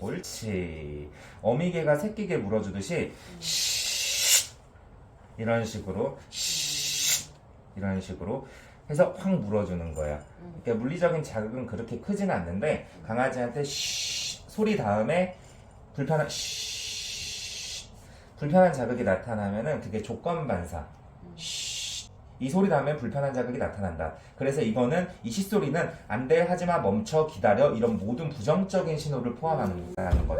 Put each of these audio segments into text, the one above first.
옳지. 어미개가 새끼개 물어주듯이 이런 식으로 이런 식으로 해서 확 물어주는 거야. 그러니까 물리적인 자극은 그렇게 크진 않는데 강아지한테 소리 다음에 불편한 불편한 자극이 나타나면은 그게 조건 반사. 이 소리 다음에 불편한 자극이 나타난다. 그래서 이거는 이 시소리는 안 돼, 하지마, 멈춰, 기다려 이런 모든 부정적인 신호를 포함하는 거죠.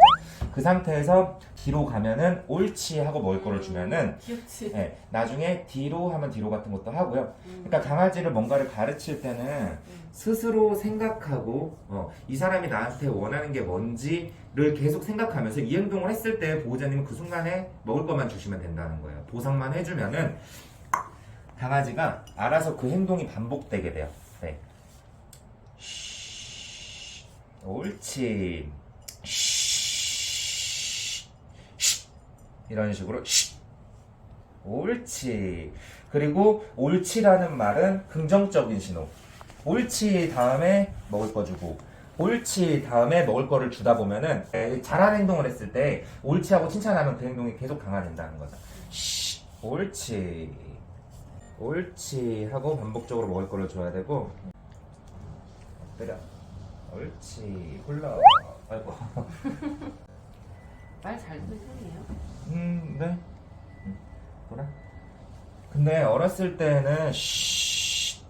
그 상태에서 뒤로 가면은 옳지 하고 먹을 거를 주면은 귀엽지. 예, 나중에 뒤로 하면 뒤로 같은 것도 하고요. 그러니까 강아지를 뭔가를 가르칠 때는 스스로 생각하고 어, 이 사람이 나한테 원하는 게 뭔지를 계속 생각하면서 이 행동을 했을 때 보호자님은 그 순간에 먹을 것만 주시면 된다는 거예요. 보상만 해주면은 강아지가 알아서 그 행동이 반복되게 돼요. 네. 쉬, 옳지. 쉬, 쉬. 이런 식으로 쉬. 옳지. 그리고 옳지라는 말은 긍정적인 신호. 옳지 다음에 먹을 거 주고 옳지 다음에 먹을 거를 주다 보면은 에, 잘한 행동을 했을 때 옳지하고 칭찬하면 그 행동이 계속 강화된다는 거죠. 쉬, 옳지. 옳지 하고 반복적으로 먹을 거를 줘야 되고 때려. 옳지. 굴러. 아이고. 말 잘 듣는 편이에요. 음, 네. 음, 뭐라? 근데 어렸을 때는 쉬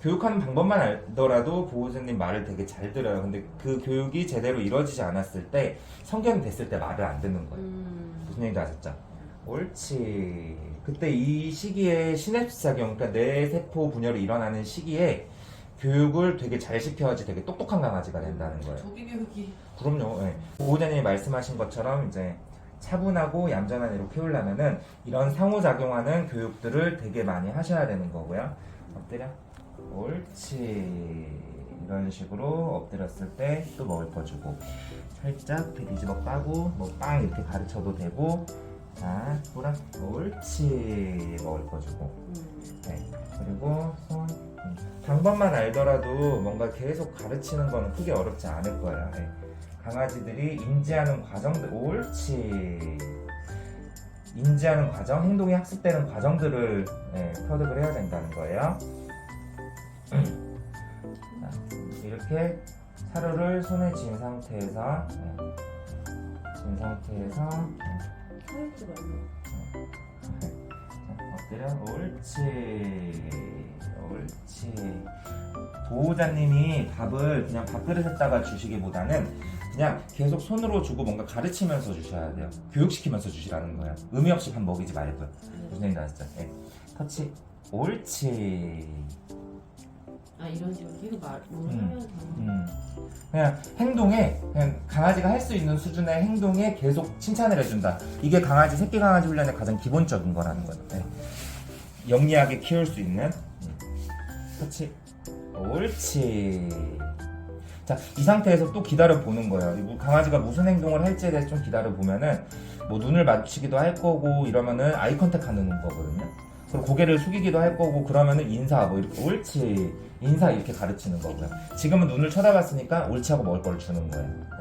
교육하는 방법만 알더라도 보호자님 말을 되게 잘 들어요. 근데 그 교육이 제대로 이루어지지 않았을 때 성견이 됐을 때 말을 안 듣는 거예요. 음. 무슨 얘기인지 아셨죠? 옳지. 그때 이 시기에 시냅스 작용, 그러니까 뇌 세포 분열이 일어나는 시기에 교육을 되게 잘 시켜야지 되게 똑똑한 강아지가 된다는 거예요. 조기 교육이. 그럼요. 예. 보호자님이 말씀하신 것처럼 이제 차분하고 얌전한 애로 키우려면은 이런 상호작용하는 교육들을 되게 많이 하셔야 되는 거고요. 엎드려. 옳지. 이런 식으로 엎드렸을 때 또 먹을 거 주고 살짝 이렇게 뒤집어 까고 뭐 빵 이렇게 가르쳐도 되고 자 돌아 옳지 먹을 거 주고 음. 네. 그리고 손 음. 방법만 알더라도 뭔가 계속 가르치는 거는 크게 어렵지 않을 거예요. 네. 강아지들이 인지하는 과정들 옳지 인지하는 과정, 행동이 학습되는 과정들을 네, 터득을 해야 된다는 거예요. 자, 이렇게 사료를 손에 쥔 상태에서 네, 쥔 상태에서 네, 사육지 말고. 엎드려 옳지 옳지 보호자님이 밥을 그냥 밥그릇에다가 주시기보다는 그냥 계속 손으로 주고 뭔가 가르치면서 주셔야 돼요 교육시키면서 주시라는 거예요 의미 없이 밥 먹이지 말고요 무슨 얘기인지 아시죠? 네. 터치 옳지 아 이런 식으로 계속 말뭘 음. 하면 되는. 음. 그냥 행동에 그냥 강아지가 할 수 있는 수준의 행동에 계속 칭찬을 해준다. 이게 강아지 새끼 강아지 훈련의 가장 기본적인 거라는 거죠. 네. 영리하게 키울 수 있는. 음. 그렇지. 옳지. 자, 이 상태에서 또 기다려 보는 거예요. 이 강아지가 무슨 행동을 할지에 대해서 좀 기다려 보면은 뭐 눈을 맞추기도 할 거고 이러면은 아이 컨택 하는 거거든요. 고개를 숙이기도 할 거고 그러면은 인사 뭐 이렇게 옳지 인사 이렇게 가르치는 거고요. 지금은 눈을 쳐다봤으니까 옳지 하고 먹을 걸 주는 거예요. 네.